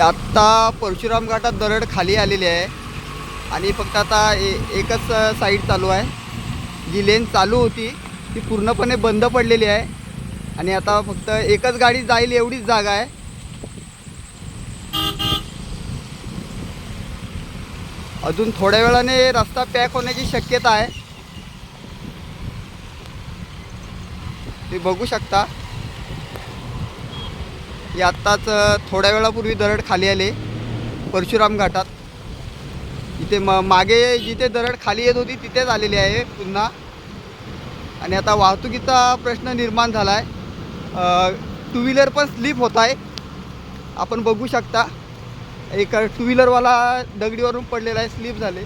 आत्ता परशुराम घाटात दरड खाली आलेली आहे. आणि फक्त आता ए एकच साईड चालू आहे. जी लेन चालू होती ती पूर्णपणे बंद पडलेली आहे. आणि आता फक्त एकच गाडी जाईल एवढीच जागा आहे. अजून थोड्या वेळाने रस्ता पॅक होण्याची शक्यता आहे. ते बघू शकता. हे आत्ताच थोड्या वेळापूर्वी दरड खाली आले परशुराम घाटात. इथे म मागे जिथे दरड खाली येत होती तिथेच आलेली आहे पुन्हा. आणि आता वाहतुकीचा प्रश्न निर्माण झाला आहे टू व्हीलर पण स्लिप होत आहे. आपण बघू शकता. एक टू व्हीलरवाला दगडीवरून पडलेला आहे स्लिप झाले.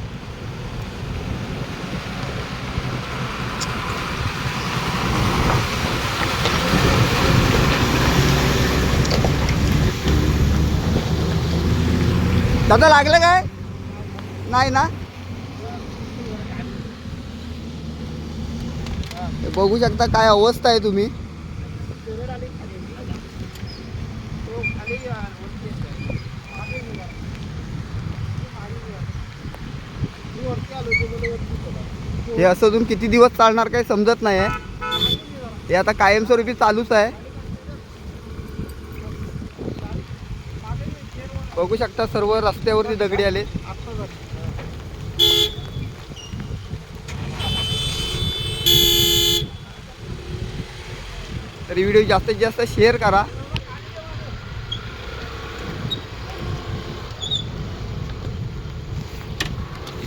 दादा लागलं काय? नाही ना? बघू शकता काय अवस्था आहे तुम्ही. हे असं अजून किती दिवस चालणार काही समजत नाही आहे हे आता कायमस्वरूपी चालूच आहे. बघू शकता सर्व रस्त्यावरती दगडी आले. तर व्हिडिओ जास्तीत जास्त शेअर करा.